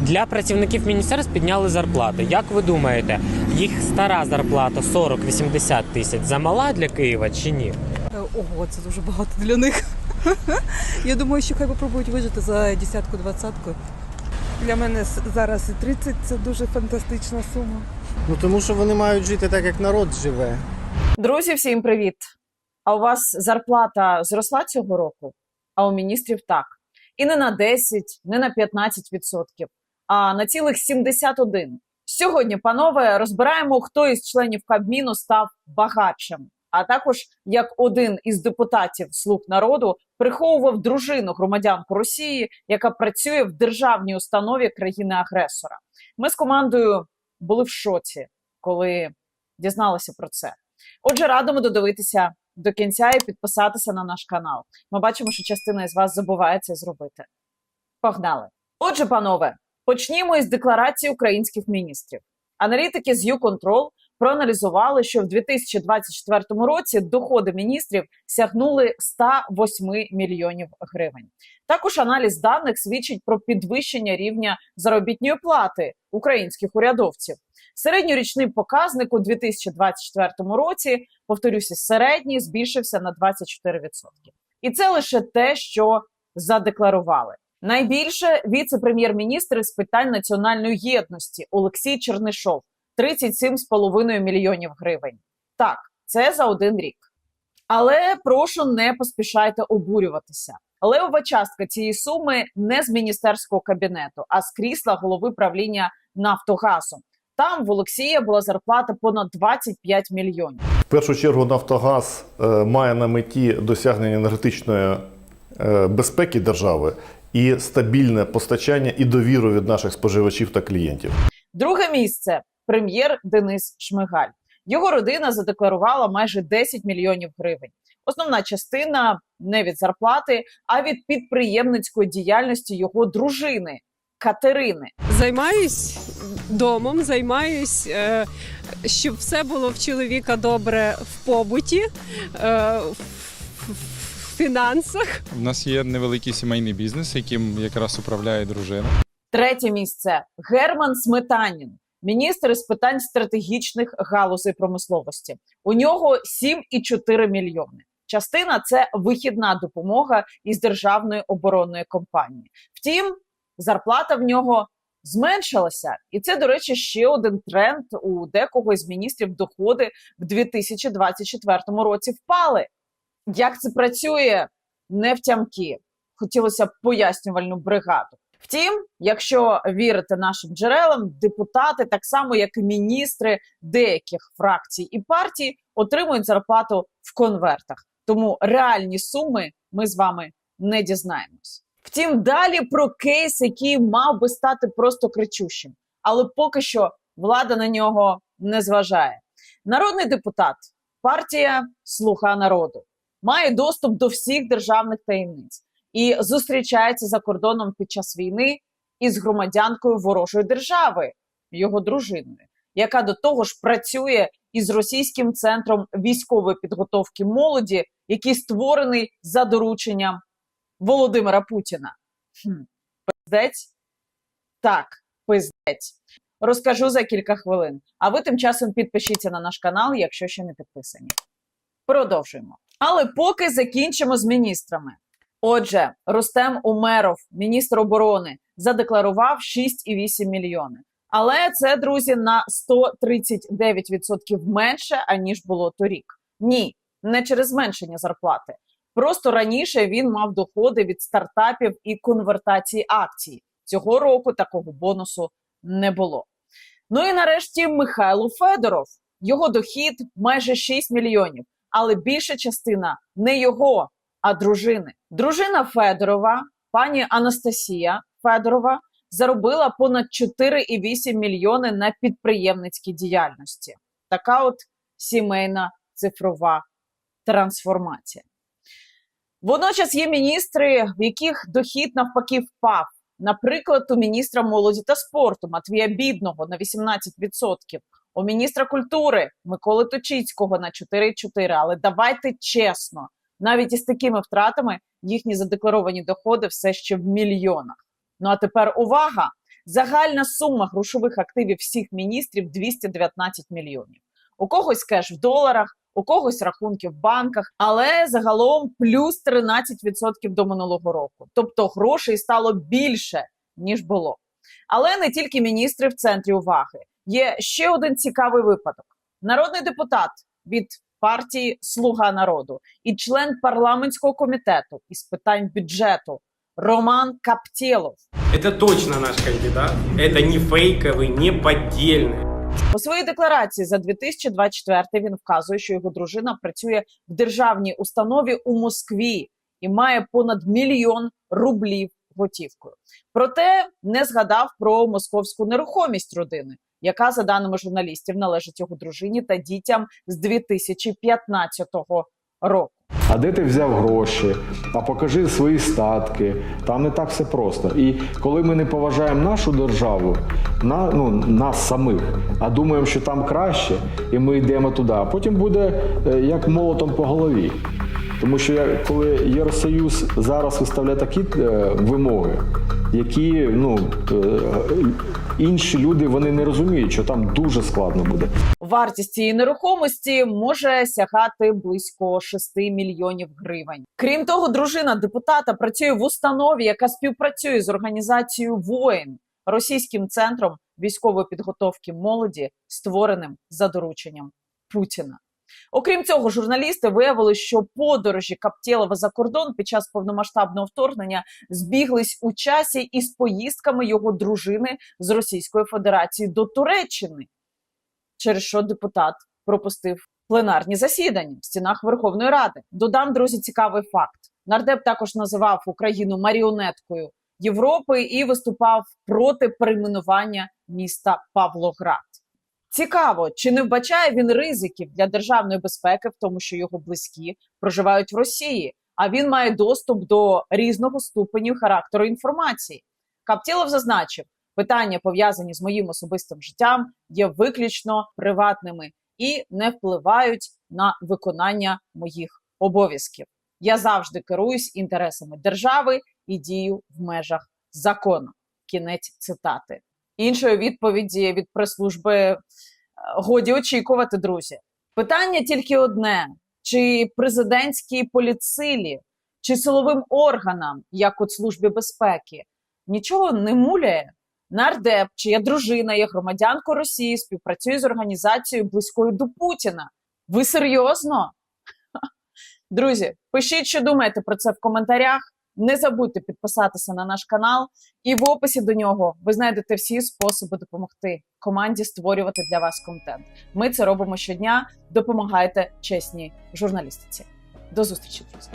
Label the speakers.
Speaker 1: Для працівників міністерств підняли зарплати. Як ви думаєте, їх стара зарплата 40-80 тисяч замала для Києва чи ні?
Speaker 2: Ого, це дуже багато для них. Я думаю, що хай попробують вижити за десятку-двадцятку.
Speaker 3: Для мене зараз і 30 це дуже фантастична сума.
Speaker 4: Ну тому що вони мають жити так, як народ живе.
Speaker 5: Друзі, всім привіт! А у вас зарплата зросла цього року? А у міністрів так. І не на 10, не на 15%, а на цілих 71. Сьогодні, панове, розбираємо, хто із членів Кабміну став багатшим. А також як один із депутатів Слуг народу приховував дружину громадянку Росії, яка працює в державній установі країни-агресора. Ми з командою були в шоці, коли дізналися про це. Отже, радимо додивитися до кінця і підписатися на наш канал. Ми бачимо, що частина із вас забуває це зробити. Погнали! Отже, панове, почнімо із декларації українських міністрів. Аналітики з YouControl проаналізували, що в 2024 році доходи міністрів сягнули 108 мільйонів гривень. Також аналіз даних свідчить про підвищення рівня заробітної плати українських урядовців. Середньорічний показник у 2024 році, повторюся, середній збільшився на 24%. І це лише те, що задекларували. Найбільше віце-прем'єр-міністр з питань національної єдності Олексій Чернишов 37,5 мільйонів гривень. Так, це за один рік. Але прошу не поспішайте обурюватися. Левова частка цієї суми не з міністерського кабінету, а з крісла голови правління Нафтогазу. Там в Олексія була зарплата понад 25 мільйонів.
Speaker 6: В першу чергу Нафтогаз е, має на меті досягнення енергетичної безпеки держави і стабільне постачання і довіру від наших споживачів та клієнтів.
Speaker 5: Друге місце прем'єр Денис Шмигаль. Його родина задекларувала майже 10 мільйонів гривень. Основна частина не від зарплати, а від підприємницької діяльності його дружини Катерини.
Speaker 7: Займаюсь домом, займаюсь, е, щоб все було в чоловіка добре в побуті, е, в фінансах.
Speaker 8: У нас є невеликий сімейний бізнес, яким якраз управляє дружина.
Speaker 5: Третє місце Герман Сметанін, міністр з питань стратегічних галузей промисловості. У нього 7,4 мільйони. Частина це вихідна допомога із державної оборонної компанії. Втім, зарплата в нього зменшилася, і це, до речі, ще один тренд у декого із міністрів доходи в 2024 році впали. Як це працює? Не втямки. Хотілося б пояснювальну бригаду. Втім, якщо вірити нашим джерелам, депутати, так само як і міністри деяких фракцій і партій, отримують зарплату в конвертах. Тому реальні суми ми з вами не дізнаємось. Втім, далі про кейс, який мав би стати просто кричущим, але поки що влада на нього не зважає. Народний депутат, партія Слуга народу, має доступ до всіх державних таємниць і зустрічається за кордоном під час війни із громадянкою ворожої держави, його дружиною, яка до того ж працює із російським центром військової підготовки молоді, який створений за дорученням Володимира Путіна. Хм, Пиздець? Так, пиздець. Розкажу за кілька хвилин. А ви тим часом підпишіться на наш канал, якщо ще не підписані. Продовжуємо. Але поки закінчимо з міністрами. Отже, Рустем Умеров, міністр оборони, задекларував 6,8 мільйони. Але це, друзі, на 139% менше, аніж було торік. Ні, не через зменшення зарплати. Просто раніше він мав доходи від стартапів і конвертації акцій. Цього року такого бонусу не було. Ну і нарешті Михайло Федоров. Його дохід майже 6 мільйонів, але більша частина не його, а дружини. Дружина Федорова, пані Анастасія Федорова, заробила понад 4,8 мільйони на підприємницькій діяльності. Така от сімейна цифрова трансформація. Водночас є міністри, в яких дохід навпаки впав. Наприклад, у міністра молоді та спорту Матвія Бідного на 18%, у міністра культури Миколи Точицького на 4,4%. Але давайте чесно, навіть із такими втратами їхні задекларовані доходи все ще в мільйонах. Ну а тепер увага! Загальна сума грошових активів всіх міністрів 219 мільйонів. У когось кеш в доларах, у когось рахунки в банках, але загалом плюс 13% до минулого року. Тобто грошей стало більше ніж було. Але не тільки міністри в центрі уваги Є ще один цікавий випадок: народний депутат від партії Слуга народу і член парламентського комітету із питань бюджету Роман Каптєлов
Speaker 9: Это точно наш кандидат. Это не фейковый, не поддельный.
Speaker 5: У своїй декларації за 2024 він вказує, що його дружина працює в державній установі у Москві і має понад мільйон рублів готівкою. Проте не згадав про московську нерухомість родини, яка, за даними журналістів, належить його дружині та дітям з 2015 року.
Speaker 10: А де ти взяв гроші? А покажи свої статки. Там не так все просто. І коли ми не поважаємо нашу державу, на, ну, нас самих, а думаємо, що там краще, і ми йдемо туди, а потім буде е, як молотом по голові. Тому що я- коли Євросоюз зараз виставляє такі е, вимоги, які ну, е, інші люди вони не розуміють, що там дуже складно буде.
Speaker 5: Вартість цієї нерухомості може сягати близько 6 мільйонів гривень. Крім того, дружина депутата працює в установі, яка співпрацює з організацією воїн російським центром військової підготовки молоді, створеним за дорученням Путіна. Окрім цього, журналісти виявили, що подорожі Каптєлова за кордон під час повномасштабного вторгнення збіглись у часі із поїздками його дружини з Російської Федерації до Туреччини через що депутат пропустив пленарні засідання в стінах Верховної Ради. Додам, друзі, цікавий факт. Нардеп також називав Україну маріонеткою Європи і виступав проти перейменування міста Павлоград. Цікаво, чи не вбачає він ризиків для державної безпеки в тому, що його близькі проживають в Росії, а він має доступ до різного ступеню характеру інформації. Каптілов зазначив, питання, пов'язані з моїм особистим життям, є виключно приватними і не впливають на виконання моїх обов'язків. Я завжди керуюсь інтересами держави і дію в межах закону. Кінець цитати. Іншої відповіді від прес-служби е, годі очікувати, друзі. Питання тільки одне: чи президентській поліцилі, чи силовим органам, як от службі безпеки, нічого не муляє. Нардеп, чия дружина є громадянкою Росії, співпрацює з організацією близькою до Путіна. Ви серйозно? Друзі, пишіть, що думаєте про це в коментарях. Не забудьте підписатися на наш канал, і в описі до нього ви знайдете всі способи допомогти команді створювати для вас контент. Ми це робимо щодня. Допомагайте чесній журналістиці. До зустрічі, друзі.